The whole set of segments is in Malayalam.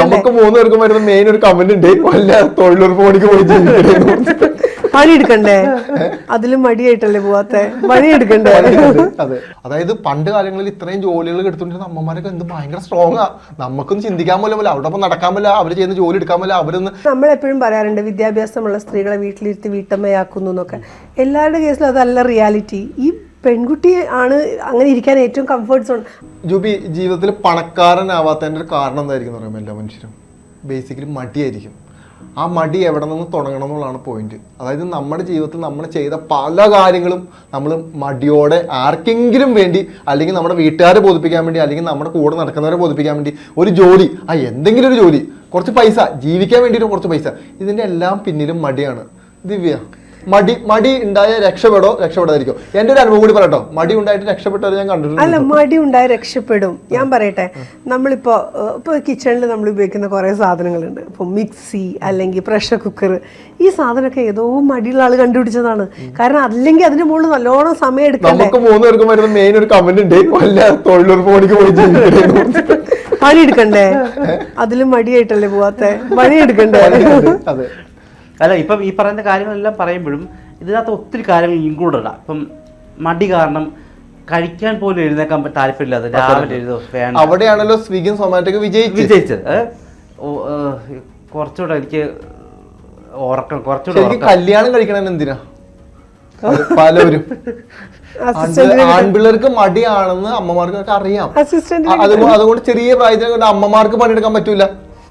നമുക്ക് മൂന്ന് പേർക്കും വരുന്ന മെയിൻ ഒരു കമന്റ് ഉണ്ട്. വല്ല തൊഴിലുറപ്പ് പണിക്ക് പോയി. പണിയെടുക്കണ്ടേ? അതിലും മടിയായിട്ടല്ലേ പോവാത്തെ? പണിയെടുക്കണ്ടേ? അതെ അതായത് പണ്ട് കാലങ്ങളിൽ ഇത്രയും ജോലികൾ എടുത്തുകൊണ്ടിരുന്ന അമ്മമാരൊക്കെ എന്ത് ഭയങ്കര സ്ട്രോങ് ആ. നമുക്കൊന്നും ചിന്തിക്കാൻ പോലും പോലെ അവിടെ ഒപ്പം നടക്കാൻ പോലെ അവർ ചെയ്യുന്ന ജോലി എടുക്കാൻ പോലെ അവരൊന്ന് നമ്മൾ എപ്പോഴും പറയാറുണ്ട് വിദ്യാഭ്യാസമുള്ള സ്ത്രീകളെ വീട്ടിലിരുത്തി വീട്ടമ്മയാക്കുന്നു എന്നൊക്കെ. എല്ലാവരുടെ കേസിലും അതല്ല റിയാലിറ്റി ഈ പെൺകുട്ടി ആണ് അങ്ങനെ ഇരിക്കാൻ ഏറ്റവും കംഫർട്ട് സോൺ ജൂബി ജീവിതത്തിൽ പണക്കാരനാവാത്തതിന്റെ ഒരു കാരണം എന്തായിരിക്കും എന്ന് പറയുമ്പോൾ എല്ലാ മനുഷ്യരും ബേസിക്കലി മടിയായിരിക്കും. ആ മടി എവിടെ നിന്ന് തുടങ്ങണം എന്നുള്ളതാണ് പോയിന്റ് അതായത് നമ്മുടെ ജീവിതത്തിൽ നമ്മൾ ചെയ്ത പല കാര്യങ്ങളും നമ്മൾ മടിയോടെ ആർക്കെങ്കിലും വേണ്ടി അല്ലെങ്കിൽ നമ്മുടെ വീട്ടുകാരെ ബോധിപ്പിക്കാൻ വേണ്ടി അല്ലെങ്കിൽ നമ്മുടെ കൂടെ നടക്കുന്നവരെ ബോധിപ്പിക്കാൻ വേണ്ടി ഒരു ജോലി ആ എന്തെങ്കിലും ഒരു ജോലി കുറച്ച് പൈസ ജീവിക്കാൻ വേണ്ടിയിട്ട് കുറച്ച് പൈസ ഇതിന്റെ എല്ലാം പിന്നിലും മടിയാണ്. ദിവ്യ മടി മടി ഉണ്ടായ രക്ഷപ്പെടോ രക്ഷപ്പെടാതിരിക്കോ. എന്റെ ഒരു അനുഭവം കൂടി പറയട്ടോ. മടി ഉണ്ടായിട്ട് രക്ഷപ്പെട്ടത് ഞാൻ കണ്ടിട്ടുണ്ട്. അല്ല മടി ഉണ്ടായ രക്ഷപ്പെടും. ഞാൻ പറയട്ടെ. നമ്മളിപ്പോ ഇപ്പൊ കിച്ചണിൽ നമ്മൾ ഉപയോഗിക്കുന്ന കുറെ സാധനങ്ങളുണ്ട്. ഇപ്പൊ മിക്സി അല്ലെങ്കിൽ പ്രഷർ കുക്കർ ഈ സാധനമൊക്കെ ഏതോ മടിയുള്ള ആൾ കണ്ടുപിടിച്ചതാണ്. കാരണം അല്ലെങ്കിൽ അതിന്റെ മുകളിൽ നല്ലോണം സമയം എടുക്കും നമുക്ക് മൂന്ന് പേർക്കും വരുന്ന മെയിൻ ഒരു കമന്റ് ഉണ്ട്. കൊല്ല തൊഴിലുറപ്പ് പണിക്ക് പോയി ജീവിക്കണേ എന്ന് പണിയെടുക്കണ്ടേ അതിലും മടിയായിട്ടല്ലേ പോവാത്തെ? പണിയെടുക്കണ്ടേ? അതെ. അല്ല ഇപ്പം ഈ പറയുന്ന കാര്യങ്ങളെല്ലാം പറയുമ്പോഴും ഇതിനകത്ത് ഒത്തിരി കാര്യങ്ങൾ ഇൻക്ലൂഡഡ് ഇപ്പം മടി കാരണം കഴിക്കാൻ പോലും എഴുന്നേക്കാൻ താല്പര്യമില്ലാതെ രാവിലെ അവിടെയാണല്ലോ സ്വിഗിയും സൊമാറ്റോ വിജയിച്ചത്. കുറച്ചുകൂടെ എനിക്ക് ഓർക്കണം കുറച്ചുകൂടെ കല്യാണം കഴിക്കണം എന്തിനാ? പലവരും ആൺപിള്ളേർക്ക് മടിയാണെന്ന് അമ്മമാർക്കൊക്കെ അറിയാം. അതുകൊണ്ട് ചെറിയ പ്രായത്തിൽ കൊണ്ട് അമ്മമാർക്ക് പണിയെടുക്കാൻ പറ്റൂല.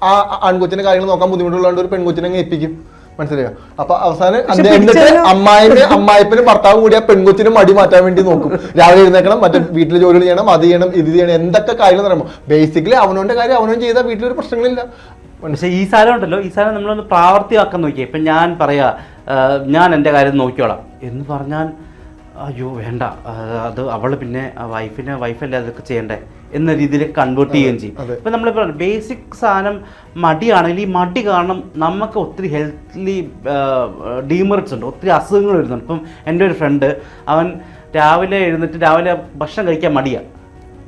ആ ആൺകൊച്ചിന്റെ കാര്യങ്ങൾ നോക്കാൻ ബുദ്ധിമുട്ടുള്ളതുകൊണ്ട് ഒരു പെൺകൊച്ചിനെ ഏൽപ്പിക്കും. മനസ്സിലായോ? അപ്പൊ അവസാനം അത് എന്നിട്ട് അമ്മായിന് അമ്മായിപ്പിന് ഭർത്താവ് കൂടി ആ പെൺകുത്തിനും മടി മാറ്റാൻ വേണ്ടി നോക്കും. രാവിലെ എഴുന്നേക്കണം മറ്റേ വീട്ടിലെ ജോലികൾ ചെയ്യണം അത് ചെയ്യണം ഇത് ചെയ്യണം എന്തൊക്കെ കാര്യങ്ങൾ പറയുമ്പോൾ ബേസിക്കലി അവനവന്റെ കാര്യം അവനവൻ ചെയ്താൽ വീട്ടിലൊരു പ്രശ്നങ്ങളില്ല. പക്ഷേ ഈ സാധനം ഉണ്ടല്ലോ ഈ സാധനം നമ്മളൊന്ന് പ്രാവർത്തിയാക്കാൻ നോക്കിയേ. ഇപ്പം ഞാൻ പറയാ ആ, ഞാൻ എന്റെ കാര്യം നോക്കിയോളാം എന്ന് പറഞ്ഞാൽ അയ്യോ വേണ്ട. അത് അവൾ പിന്നെ വൈഫിനെ വൈഫല്ലേ അതൊക്കെ ചെയ്യണ്ടേ? എന്ന രീതിയിൽ കൺവേർട്ട് ചെയ്യുകയും ചെയ്യും. ഇപ്പം നമ്മൾ ബേസിക് സാധനം മടിയാണെങ്കിൽ ഈ മടി കാരണം നമുക്ക് ഒത്തിരി ഹെൽത്ത്ലി ഡീമെറിറ്റ്സ് ഉണ്ട്. ഒത്തിരി അസുഖങ്ങൾ വരുന്നുണ്ട്. ഇപ്പം എന്റെ ഒരു ഫ്രണ്ട് അവൻ രാവിലെ എഴുന്നിട്ട് രാവിലെ ഭക്ഷണം കഴിക്കാൻ മടിയാണ്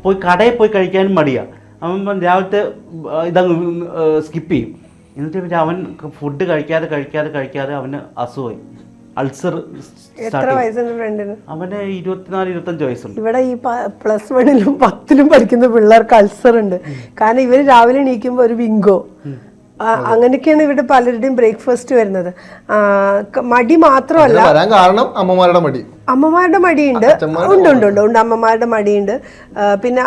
പോയി കടയിൽ പോയി കഴിക്കാനും മടിയാണ് അവൻ രാവിലത്തെ ഇതങ്ങ് സ്കിപ്പ് ചെയ്യും. എന്നിട്ട് പിന്നെ അവൻ ഫുഡ് കഴിക്കാതെ കഴിക്കാതെ കഴിക്കാതെ അവന് അസുഖമായി. അൾസർ എത്ര വയസ്സുണ്ട് ഫ്രണ്ടിന്? അവന് ഇരുപത്തിനാല് ഇരുപത്തഞ്ച് വയസ്സുണ്ട്. ഇവിടെ ഈ പ്ലസ് വണ്ണിലും പത്തിലും പഠിക്കുന്ന പിള്ളേർക്ക് അൾസർ ഉണ്ട് കാരണം ഇവർ രാവിലെ എണീക്കുമ്പോൾ ഒരു വിങ്കോ അങ്ങനെയൊക്കെയാണ് ഇവിടെ പലരുടെയും ബ്രേക്ക്ഫാസ്റ്റ് വരുന്നത്. മടി മാത്രമല്ല. വരാൻ കാരണം അമ്മമാരുടെ മടി. അമ്മമാരുടെ മടിയുണ്ട്. ഉണ്ട് ഉണ്ട് ഉണ്ട് ഉണ്ട്. അമ്മമാരുടെ മടിയുണ്ട്. പിന്നെ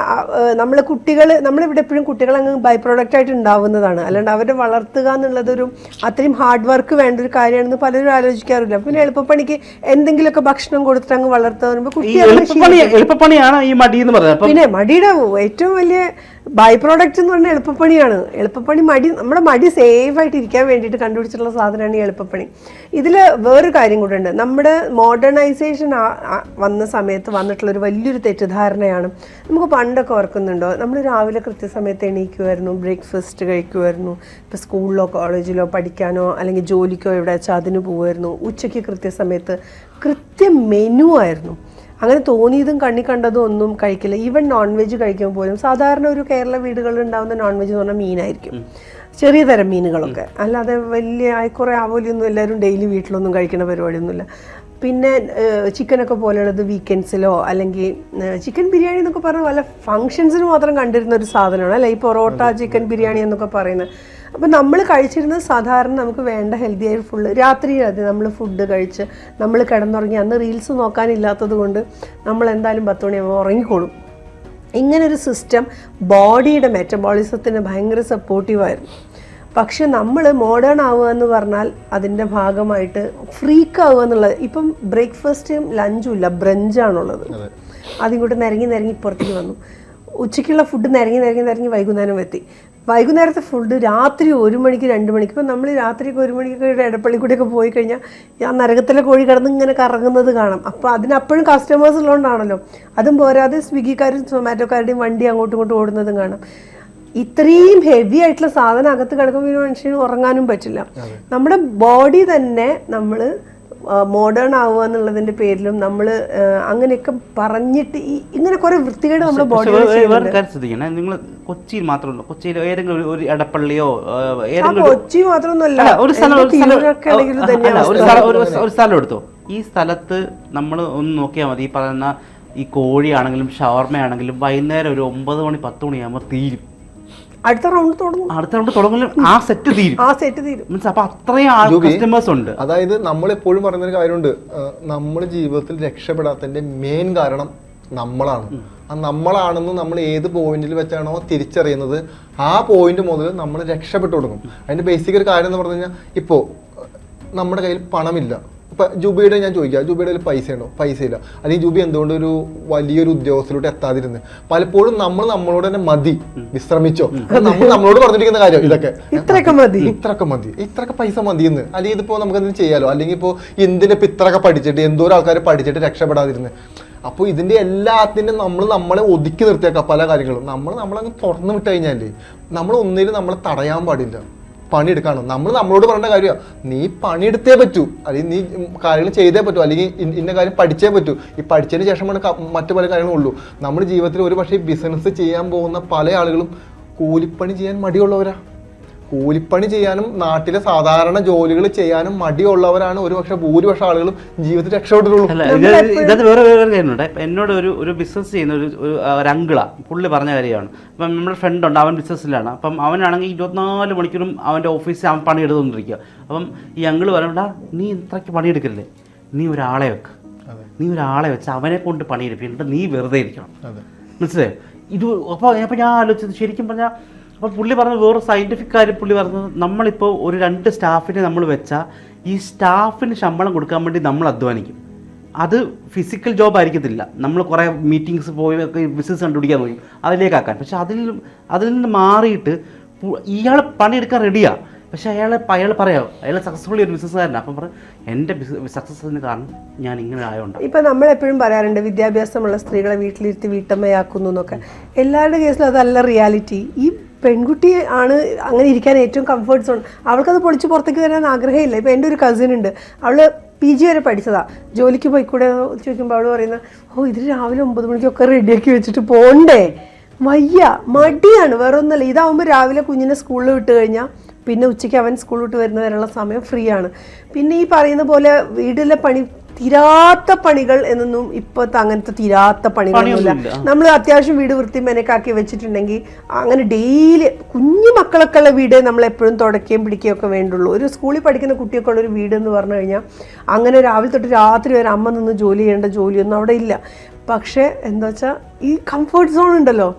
നമ്മൾ കുട്ടികൾ നമ്മളിവിടെ എപ്പോഴും കുട്ടികൾ അങ്ങ് ബൈ പ്രോഡക്റ്റ് ആയിട്ട് ഉണ്ടാവുന്നതാണ്. അല്ലാണ്ട് അവരെ വളർത്തുക എന്നുള്ളതൊരു അത്രയും ഹാർഡ് വർക്ക് വേണ്ട ഒരു കാര്യമാണെന്ന് പലരും ആലോചിക്കാറില്ല. പിന്നെ എളുപ്പപ്പണിക്ക് എന്തെങ്കിലുമൊക്കെ ഭക്ഷണം കൊടുത്തിട്ട് അങ്ങ് വളർത്തുക പറയുമ്പോൾ കുട്ടി അതിനെ എളുപ്പപ്പണി എളുപ്പപ്പണിയാണ് ഈ മടി എന്ന് പറയുന്നത് പിന്നെ മടിയുടെ ഏറ്റവും വലിയ ബൈ പ്രോഡക്റ്റ് എന്ന് പറഞ്ഞാൽ എളുപ്പപ്പണിയാണ്. എളുപ്പപ്പണി മടി നമ്മുടെ മടി സേഫ് ആയിട്ട് ഇരിക്കാൻ വേണ്ടിയിട്ട് കണ്ടുപിടിച്ചിട്ടുള്ള സാധനമാണ് ഈ എളുപ്പപ്പണി. ഇതിൽ വേറൊരു കാര്യം കൂടെ ഉണ്ട്. നമ്മുടെ മോഡേണൈസേഷൻ വന്ന സമയത്ത് വന്നിട്ടുള്ളൊരു വലിയൊരു തെറ്റിദ്ധാരണയാണ്. നമുക്ക് പണ്ടൊക്കെ ഓർക്കുന്നുണ്ടോ? നമ്മൾ രാവിലെ കൃത്യസമയത്ത് എണീക്കുമായിരുന്നു ബ്രേക്ക്ഫാസ്റ്റ് കഴിക്കുമായിരുന്നു ഇപ്പോൾ സ്കൂളിലോ കോളേജിലോ പഠിക്കാനോ അല്ലെങ്കിൽ ജോലിക്കോ എവിടെ വെച്ചാൽ അതിന് പോകുമായിരുന്നു ഉച്ചയ്ക്ക് കൃത്യസമയത്ത് കൃത്യം മെനു ആയിരുന്നു. അങ്ങനെ തോന്നിയതും കണ്ണി കണ്ടതും ഒന്നും കഴിക്കില്ല. ഈവൻ നോൺ വെജ് കഴിക്കുമ്പോൾ പോലും സാധാരണ ഒരു കേരള വീടുകളിൽ ഉണ്ടാകുന്ന നോൺ വെജ് എന്ന് പറഞ്ഞാൽ മീനായിരിക്കും. ചെറിയ തരം മീനുകളൊക്കെ. അല്ലാതെ വലിയ കുറേ ആവോലിയൊന്നും എല്ലാവരും ഡെയിലി വീട്ടിലൊന്നും കഴിക്കുന്ന പരിപാടിയൊന്നുമില്ല. പിന്നെ ചിക്കനൊക്കെ പോലെയുള്ളത് വീക്കെൻഡ്സിലോ അല്ലെങ്കിൽ ചിക്കൻ ബിരിയാണി എന്നൊക്കെ പറഞ്ഞാൽ വല്ല ഫങ്ഷൻസിന് മാത്രം കണ്ടിരുന്ന ഒരു സാധനമാണ്. അല്ലേ? ഈ പൊറോട്ട ചിക്കൻ ബിരിയാണി എന്നൊക്കെ പറയുന്നത് അപ്പം നമ്മൾ കഴിച്ചിരുന്നത് സാധാരണ നമുക്ക് വേണ്ട ഹെൽത്തി ആയി ഫുള്ള് രാത്രി അതെ നമ്മൾ ഫുഡ് കഴിച്ച് നമ്മൾ കിടന്നുറങ്ങി. അന്ന് റീൽസ് നോക്കാനില്ലാത്തത് കൊണ്ട് നമ്മൾ എന്തായാലും പത്ത് മണിയാകുമ്പോൾ ഉറങ്ങിക്കോളും. ഇങ്ങനൊരു സിസ്റ്റം ബോഡിയുടെ മെറ്റബോളിസത്തിന് ഭയങ്കര സപ്പോർട്ടീവായിരുന്നു പക്ഷെ നമ്മൾ മോഡേൺ ആവുക എന്ന് പറഞ്ഞാൽ അതിന്റെ ഭാഗമായിട്ട് ഫ്രീക്ക് ആവുക എന്നുള്ളത് ഇപ്പം ബ്രേക്ക്ഫാസ്റ്റും ലഞ്ചും ഇല്ല ബ്രഞ്ചാണുള്ളത് അതിങ്ങോട്ട് നിരങ്ങി നിരങ്ങി പുറത്തേക്ക് വന്നു. ഉച്ചയ്ക്കുള്ള ഫുഡ് നിരങ്ങി നിരങ്ങി നിരങ്ങി വൈകുന്നേരം എത്തി. വൈകുന്നേരത്തെ ഫുഡ് രാത്രി ഒരു മണിക്ക് രണ്ട് മണിക്ക്. ഇപ്പം നമ്മൾ രാത്രി ഒരു മണിക്ക് ഇടപ്പള്ളി കൂടിയൊക്കെ പോയി കഴിഞ്ഞാൽ ആ നരകത്തിലെ കോഴി കിടന്ന് ഇങ്ങനെ കറങ്ങുന്നത് കാണാം. അപ്പോൾ അതിനപ്പോഴും കസ്റ്റമേഴ്സ് ഉള്ളതുകൊണ്ടാണല്ലോ അതും പോരാതെ സ്വിഗ്ഗിക്കാരും സൊമാറ്റോക്കാരുടെയും വണ്ടി അങ്ങോട്ടും ഇങ്ങോട്ടും ഓടുന്നതും കാണാം. ഇത്രയും ഹെവി ആയിട്ടുള്ള സാധനം അകത്ത് കിടക്കുമ്പോൾ ഒരു മനുഷ്യന് ഉറങ്ങാനും പറ്റില്ല. നമ്മുടെ ബോഡി തന്നെ നമ്മൾ മോഡേൺ ആവുക എന്നുള്ളതിന്റെ പേരിലും നമ്മൾ അങ്ങനെയൊക്കെ പറഞ്ഞിട്ട് ഇങ്ങനെ കുറെ വൃത്തികേട് നമ്മുടെ ബോഡി നിങ്ങൾ കൊച്ചിയിൽ മാത്രമല്ല കൊച്ചിയിൽ ഏതെങ്കിലും ഒരു- ഇടപ്പള്ളിയോ ഏതെങ്കിലും ഒരു- കൊച്ചി മാത്രമൊന്നുമല്ല. അല്ല, ഒരു സ്ഥലം ഒരു സ്ഥലം തിരൂരൊക്കെ ആണെങ്കിലും അല്ല, തന്നെ ഒരു സ്ഥലം ഒരു ഒരു സ്ഥലം എടുത്തോ. ഈ സ്ഥലത്ത് നമ്മൾ ഒന്ന് നോക്കിയാൽ മതി. ഈ പറയുന്ന ഈ കോഴിയാണെങ്കിലും ഷവർമയാണെങ്കിലും വൈകുന്നേരം ഒരു ഒമ്പത് മണി പത്ത് മണിയാകുമ്പോൾ തീരും. അടുത്ത റൗണ്ട് തുടങ്ങും. അടുത്ത റൗണ്ട് തുടങ്ങലും ആ സെറ്റ് തീരും. ആ സെറ്റ് തീരും. മീൻസ് അപ്പൊ അത്രയും ആൾ ജോബി, കസ്റ്റമേഴ്സ് ഉണ്ട്. അതായത് നമ്മൾ എപ്പോഴും പറയുന്നൊരു കാര്യമുണ്ട്. നമ്മൾ ജീവിതത്തിൽ രക്ഷപ്പെടാത്തതിന്റെ മെയിൻ കാരണം നമ്മളാണ്. നമ്മളാണെന്ന് നമ്മൾ ഏത് പോയിന്റിൽ വെച്ചാണോ തിരിച്ചറിയുന്നത് ആ പോയിന്റ് മുതൽ നമ്മൾ രക്ഷപ്പെട്ടു കൊടുക്കും. അതിന്റെ ബേസിക് ഒരു കാര്യം എന്ന് പറഞ്ഞു കഴിഞ്ഞാൽ ഇപ്പോൾ നമ്മുടെ കയ്യിൽ പണമില്ല. ഇപ്പൊ ജൂബിയുടെ ഞാൻ ചോദിക്കാം ജൂബിയുടെ കയ്യിൽ പൈസ ഉണ്ടോ? പൈസ ഇല്ല. അല്ലെങ്കിൽ ജൂബി എന്തുകൊണ്ട് ഒരു വലിയൊരു ഉദ്യോഗസ്ഥരോട്ട് എത്താതിരുന്നത് പലപ്പോഴും നമ്മൾ നമ്മളോട് തന്നെ മതി വിശ്രമിച്ചോ. നമ്മൾ നമ്മളോട് പറഞ്ഞിരിക്കുന്ന കാര്യം ഇതൊക്കെ. ഇത്രയൊക്കെ മതി. ഇത്രയൊക്കെ മതി. ഇത്രയൊക്കെ പൈസ മതി എന്ന് അല്ലെങ്കിൽ ഇതിപ്പോ നമുക്ക് എന്തെങ്കിലും ചെയ്യാലോ? അല്ലെങ്കിൽ ഇപ്പോൾ എന്തിനിപ്പോ ഇത്രയൊക്കെ പഠിച്ചിട്ട് എന്തോരം ആൾക്കാർ പഠിച്ചിട്ട് രക്ഷപ്പെടാതിരുന്ന്? അപ്പോൾ ഇതിന്റെ എല്ലാത്തിനും നമ്മൾ നമ്മളെ ഒതുക്കി നിർത്തിയേക്കാം പല കാര്യങ്ങളും. നമ്മൾ നമ്മളങ്ങ് തുറന്നു വിട്ട് കഴിഞ്ഞാൽ നമ്മൾ ഒന്നിലും നമ്മളെ തടയാൻ പാടില്ല. പണിയെടുക്കാണ് നമ്മൾ നമ്മളോട് പറയേണ്ട കാര്യമാണ് നീ പണിയെടുത്തേ പറ്റൂ. അല്ലെങ്കിൽ നീ കാര്യങ്ങൾ ചെയ്തേ പറ്റൂ. അല്ലെങ്കിൽ ഇന്ന- കാര്യം പഠിച്ചേ പറ്റൂ. ഈ പഠിച്ചതിന് ശേഷമാണ് മറ്റു പല കാര്യങ്ങളും ഉള്ളൂ നമ്മുടെ ജീവിതത്തിൽ ഒരു പക്ഷേ ബിസിനസ് ചെയ്യാൻ പോകുന്ന പല ആളുകളും കൂലിപ്പണി ചെയ്യാൻ മടിയുള്ളവരാ. കൂലിപ്പണി ചെയ്യാനും നാട്ടിലെ സാധാരണ ജോലികൾ ചെയ്യാനും മടിയുള്ളവരാണ് ഒരുപക്ഷെ ഭൂരിപക്ഷം ആളുകളും ജീവിതത്തിൽ രക്ഷപ്പെട്ടിട്ടുള്ളൂ. വേറെ വേറെ കാര്യമുണ്ട് ഇപ്പം എന്നോട് ഒരു ഒരു ബിസിനസ് ചെയ്യുന്ന ഒരു ഒരു ആ, പുള്ളി പറഞ്ഞ കാര്യമാണ്. അപ്പം നമ്മുടെ ഫ്രണ്ട് ഉണ്ട് അവൻ ബിസിനസ്സിലാണ് അപ്പം അവനാണെങ്കിൽ ഇരുപത്തിനാല് മണിക്കൂറും അവന്റെ ഓഫീസിൽ അവൻ പണിയെടുത്തുകൊണ്ടിരിക്കുക. അപ്പം ഈ അങ്കിൾ പറയണ്ട നീ ഇത്രയ്ക്ക് പണിയെടുക്കല്ലേ? നീ ഒരാളെ വെക്ക്. അതെ. നീ ഒരാളെ വെച്ച് അവനെ കൊണ്ട് പണിയെടുപ്പിക്കണ്ട. നീ വെറുതെ ഇരിക്കണം. അതെ. മനസ്സിലായോ? ഇത് അപ്പോൾ അപ്പോൾ ഞാൻ ആലോചിച്ചത് ശരിക്കും പറഞ്ഞാൽ അപ്പോൾ പുള്ളി പറഞ്ഞത് വേറെ സയന്റിഫിക് കാര്യം പുള്ളി പറഞ്ഞത് നമ്മളിപ്പോൾ ഒരു രണ്ട് സ്റ്റാഫിനെ നമ്മൾ വെച്ചാൽ ഈ സ്റ്റാഫിന് ശമ്പളം കൊടുക്കാൻ വേണ്ടി നമ്മൾ അധ്വാനിക്കും. അത് ഫിസിക്കൽ ജോബ് ആയിരിക്കത്തില്ല. നമ്മൾ കുറേ മീറ്റിങ്സ് പോയി ഒക്കെ ബിസിനസ് കണ്ടുപിടിക്കാൻ പോയി അതിലേക്കാക്കാൻ പക്ഷെ അതിൽ അതിൽ നിന്ന് മാറിയിട്ട് ഇയാൾ പണിയെടുക്കാൻ റെഡിയാണ് പക്ഷെ അയാൾ അയാൾ പറയാം അയാൾ സക്സസ്ഫുള്ളി ഒരു ബിസിനസ്സുകാരനാണ് അപ്പം പറയും എന്റെ സക്സസ്സിന് കാരണം ഞാൻ ഇങ്ങനെ ആയതുകൊണ്ട് ഇപ്പം നമ്മൾ എപ്പോഴും പറയാറുണ്ട് വിദ്യാഭ്യാസമുള്ള സ്ത്രീകളെ വീട്ടിലിരുത്തി വീട്ടമ്മയാക്കുന്നു എന്നൊക്കെ. എല്ലാവരുടെ കേസിലും അതല്ല റിയാലിറ്റി ഈ പെൺകുട്ടി ആണ് അങ്ങനെ ഇരിക്കാൻ ഏറ്റവും കംഫർട്ട് സോൺ അവൾക്കത് പൊളിച്ച് പുറത്തേക്ക് വരാൻ ആഗ്രഹമില്ല. ഇപ്പം എന്റെ ഒരു കസിൻ ഉണ്ട്. അവൾ പി ജി വരെ പഠിച്ചതാ. ജോലിക്ക് പോയിക്കൂടെ ചോദിക്കുമ്പോൾ അവൾ പറയുന്നത് ഓ ഇത് രാവിലെ ഒമ്പത് മണിക്കൊക്കെ റെഡിയാക്കി വെച്ചിട്ട് പോണ്ടേ? വയ്യ മടിയാണ്. വേറെ ഒന്നല്ല ഇതാവുമ്പോൾ രാവിലെ കുഞ്ഞിനെ സ്കൂളിൽ വിട്ട് കഴിഞ്ഞാൽ പിന്നെ ഉച്ചയ്ക്ക് അവൻ സ്കൂൾ വിട്ട് വരുന്നവരുള്ള സമയം ഫ്രീ ആണ്. പിന്നെ ഈ പറയുന്ന പോലെ വീട്ടിലെ പണി തീരാത്ത പണികൾ എന്നൊന്നും ഇപ്പോഴത്തെ അങ്ങനത്തെ തീരാത്ത പണികളൊന്നുമില്ല. നമ്മൾ അത്യാവശ്യം വീട് വൃത്തി മെനക്കാക്കി വെച്ചിട്ടുണ്ടെങ്കിൽ അങ്ങനെ ഡെയിലി കുഞ്ഞു മക്കളൊക്കെ ഉള്ള വീട് നമ്മൾ എപ്പോഴും തുടക്കുകയും പിടിക്കുകയും ഒക്കെ വേണ്ടുള്ളൂ. ഒരു സ്കൂളിൽ പഠിക്കുന്ന കുട്ടിയൊക്കെ ഉള്ള ഒരു വീട് എന്ന് പറഞ്ഞു കഴിഞ്ഞാൽ അങ്ങനെ രാവിലെ തൊട്ട് രാത്രി വരെ അമ്മ നിന്ന് ജോലി ചെയ്യേണ്ട ജോലിയൊന്നും അവിടെ ഇല്ല. പക്ഷേ എന്താ വെച്ചാൽ ഈ കംഫർട്ട് സോൺ ഉണ്ടല്ലോ.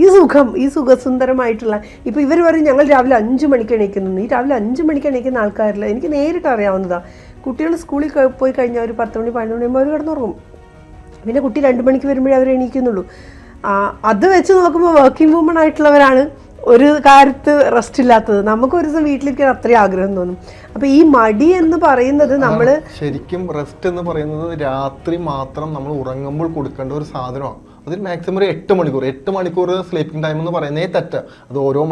ഈ സുഖം ഈ സുഖസുന്ദരമായിട്ടുള്ള ഇപ്പോൾ ഇവർ പറയും ഞങ്ങൾ രാവിലെ അഞ്ച് മണിക്ക് എണീക്കുന്നു. ഈ രാവിലെ അഞ്ച് മണിക്ക് എണീക്കുന്ന ആൾക്കാരില്ല എനിക്ക് നേരിട്ട് അറിയാവുന്നതാണ് കുട്ടികൾ സ്കൂളിൽ പോയി കഴിഞ്ഞാൽ ഒരു പത്ത് മണി പതിനൊന്ന് മണിയാകുമ്പോൾ അവർ കിടന്നുറങ്ങും. പിന്നെ കുട്ടി രണ്ട് മണിക്ക് വരുമ്പോഴേ അവർ എണീക്കുന്നുള്ളൂ. അത് വെച്ച് നോക്കുമ്പോൾ വർക്കിംഗ് വുമൺ ആയിട്ടുള്ളവരാണ് ഒരു കാര്യത്ത് റെസ്റ്റ് ഇല്ലാത്തത്. നമുക്ക് ഒരു ദിവസം വീട്ടിലിരിക്കാൻ അത്രയും ആഗ്രഹം തോന്നും. അപ്പൊ ഈ മടി എന്ന് പറയുന്നത് നമ്മൾ ശരിക്കും റെസ്റ്റ് എന്ന് പറയുന്നത് രാത്രി മാത്രം നമ്മൾ ഉറങ്ങുമ്പോൾ കൊടുക്കേണ്ട ഒരു സാധനമാണ്. അതിൽ മാക്സിമം ഒരു എട്ട് മണിക്കൂർ. എട്ട് മണിക്കൂർ സ്ലീപ്പിംഗ് ടൈം എന്ന് പറയുന്നേ തെറ്റ. അത് ഓരോ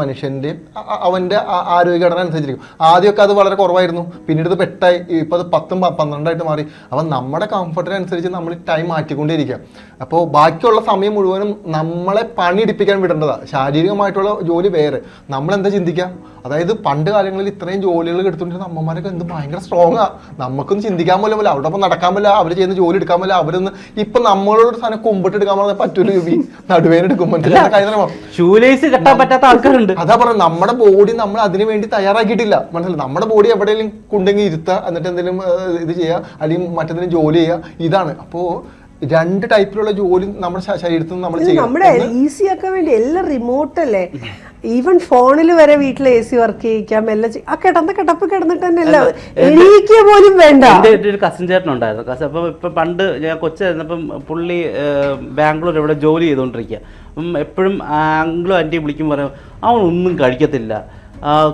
അ- അവന്റെ ആരോഗ്യഘടന അനുസരിച്ചിരിക്കും. ആദ്യമൊക്കെ അത് വളരെ കുറവായിരുന്നു. പിന്നീട് ഇത് പെട്ടായി. ഇപ്പം അത് പത്തും പന്ത്രണ്ടായിട്ട് മാറി. അപ്പം നമ്മുടെ കംഫർട്ടിനനുസരിച്ച് നമ്മൾ ടൈം മാറ്റിക്കൊണ്ടേയിരിക്കുക അപ്പോൾ ബാക്കിയുള്ള സമയം മുഴുവനും നമ്മളെ പണിയെടുപ്പിക്കാൻ വിടേണ്ടതാണ് ശാരീരികമായിട്ടുള്ള ജോലി വേറെ. നമ്മളെന്താ ചിന്തിക്കുക അതായത് പണ്ട് കാലങ്ങളിൽ ഇത്രയും ജോലികൾ എടുത്തുകൊണ്ടിരുന്ന അമ്മമാരൊക്കെ എന്ത് ഭയങ്കര സ്ട്രോങ് ആണ് നമുക്കൊന്നും ചിന്തിക്കാൻ പോലും അവിടെ ഒപ്പം നടക്കാൻ പറ്റില്ല. അവർ ചെയ്യുന്ന ജോലി എടുക്കാൻ പറ്റില്ല. അവരൊന്ന് ഇപ്പം നമ്മളോട് സാധനം കുമ്പിട്ട് എടുക്കാൻ ഷൂലേസ് കെട്ടാൻ പറ്റാത്ത ആൾക്കാരുണ്ട്. അതാ പറഞ്ഞത് നമ്മുടെ ബോഡി നമ്മൾ അതിനു വേണ്ടി തയ്യാറാക്കിയിട്ടില്ല. മനസ്സിലായി? നമ്മുടെ ബോഡി എവിടെയെങ്കിലും കുണ്ടെങ്കിൽ ഇരുത്തുക എന്നിട്ട് എന്തെങ്കിലും ഇത് ചെയ്യുക അല്ലെങ്കിൽ മറ്റെന്തെങ്കിലും ജോലി ചെയ്യുക ഇതാണ്. അപ്പോൾ രണ്ട് ടൈപ്പിലുള്ള ജോലി നമ്മുടെ ശരീരത്തിൽ നിന്ന് നമ്മൾ ചെയ്യണം. നമ്മുടെ ഈസി ആക്കാൻ വേണ്ടി എല്ലാം റിമോട്ട് അല്ലേ? ഈവൻ ഫോണിൽ വരെ വീട്ടിൽ എ സി വർക്ക് ചെയ്യിക്കാം എല്ലാം ആ കിടന്ന കിടപ്പ് കിടന്നിട്ട് തന്നെ എല്ലാം എണീക്കുക പോലും വേണ്ട. എന്റെ ഒരു കസിൻ ചേട്ടൻ ഉണ്ടായിരുന്നു. കസിൻ അപ്പം ഇപ്പം പണ്ട് ഞാൻ കൊച്ചായിരുന്നപ്പം പുള്ളി ബാംഗ്ലൂർ ഇവിടെ ജോലി ചെയ്തുകൊണ്ടിരിക്കുക അപ്പം എപ്പോഴും ആംഗ്ലോ ആന്റി വിളിക്കും പറയും അവൻ ഒന്നും കഴിക്കത്തില്ല.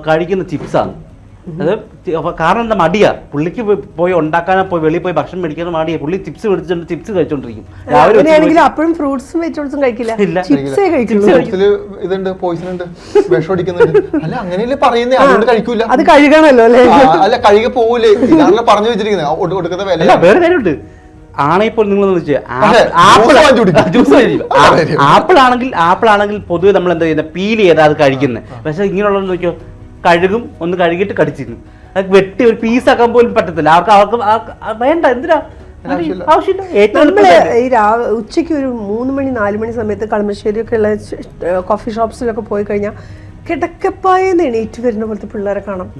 കഴിക്കുന്ന ചിപ്സാണ് അത് കാരണം എന്താ മടിയാ. പുള്ളിക്ക് പോയി- ഉണ്ടാക്കാനാ ഉണ്ടാക്കാനോ പോയി വെളിയിൽ പോയി ഭക്ഷണം മേടിക്കാനോ മടിയാ. പുള്ളി ചിപ്സ് മേടിച്ചിട്ട് ചിപ്സ് കഴിച്ചോണ്ടിരിക്കും. രാവിലെ അപ്പോഴും ഫ്രൂട്ട്സും വെജിറ്റബിൾസും കഴിക്കില്ല. ഇതുണ്ട് പോയിസൺ ഉണ്ട് വിഷം അടിക്കുന്നുണ്ട്. അല്ല അങ്ങനെയല്ലേ പറയുന്നേ? അതുകൊണ്ട് കഴിക്കൂല. അത് കഴുകണല്ലോ അല്ലേ? അല്ല കഴുകി പോകൂലേ ഇതാണല്ലോ പറഞ്ഞു വെച്ചിരിക്കുന്നത്. ഒടു- കൊടുക്കുന്ന വില വേറെ കാര്യമുണ്ട് ആണെങ്കിൽ നിങ്ങൾ ആപ്പിൾ ആണെങ്കിൽ ആപ്പിൾ ആണെങ്കിൽ പൊതുവെ നമ്മൾ എന്താ ചെയ്യുന്നത് പീൽ ചെയ്താൽ അത് കഴിക്കുന്നത് പക്ഷെ ഇങ്ങനെയുള്ള നോക്കിയോ? കഴുകും ഒന്ന് കഴുകിയിട്ട് കടിച്ചിരുന്നു. അത് വെട്ടി ഒരു പീസ് ആക്കാൻ പോലും പറ്റത്തില്ല. അവർക്ക് അവർക്ക് വേണ്ട എന്തിനാ? നമ്മൾ ഈ രാ- ഉച്ചയ്ക്ക് ഒരു മൂന്ന് മണി നാല് മണി സമയത്ത് കളമശ്ശേരിയൊക്കെ ഉള്ള കോഫി ഷോപ്സിലൊക്കെ പോയി കഴിഞ്ഞാൽ കിടക്കപ്പായെന്ന് എണീറ്റ് വരുന്ന പോലത്തെ പിള്ളേരെ കാണാം.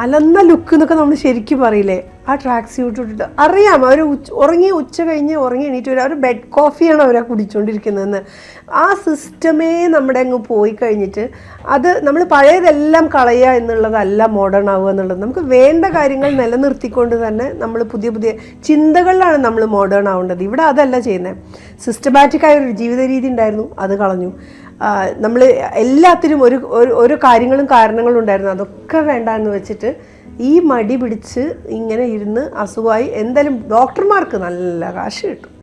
അലന്ന ലുക്ക് എന്നൊക്കെ നമ്മൾ ശരിക്കും പറയില്ലേ? ആ ട്രാക്ക് സ്യൂട്ട് ഇട്ടിട്ട്. അറിയാം അവർ ഉച്ച ഉറങ്ങി ഉച്ച കഴിഞ്ഞ് ഉറങ്ങി എണീറ്റ് വരും. അവർ ബെഡ് കോഫിയാണ് അവരെ കുടിച്ചുകൊണ്ടിരിക്കുന്നതെന്ന് ആ സിസ്റ്റമേ നമ്മുടെ അങ്ങ് പോയി കഴിഞ്ഞിട്ട് അത് നമ്മൾ പഴയതെല്ലാം കളയുക എന്നുള്ളതല്ല മോഡേൺ ആവുക എന്നുള്ളത്. നമുക്ക് വേണ്ട കാര്യങ്ങൾ നിലനിർത്തിക്കൊണ്ട് തന്നെ നമ്മൾ പുതിയ പുതിയ ചിന്തകളിലാണ് നമ്മൾ മോഡേൺ ആവേണ്ടത്. ഇവിടെ അതല്ല ചെയ്യുന്നത് സിസ്റ്റമാറ്റിക്കായ ഒരു ജീവിത രീതി ഉണ്ടായിരുന്നു അത് കളഞ്ഞു. നമ്മൾ എല്ലാത്തിനും ഒരു ഒരു- കാര്യങ്ങളും കാരണങ്ങളും ഉണ്ടായിരുന്നു. അതൊക്കെ വേണ്ട എന്ന് വെച്ചിട്ട് ഈ മടി പിടിച്ച് ഇങ്ങനെ ഇരുന്ന് അസുഖമായി. എന്തായാലും ഡോക്ടർമാർക്ക് നല്ല കാശ് കിട്ടും.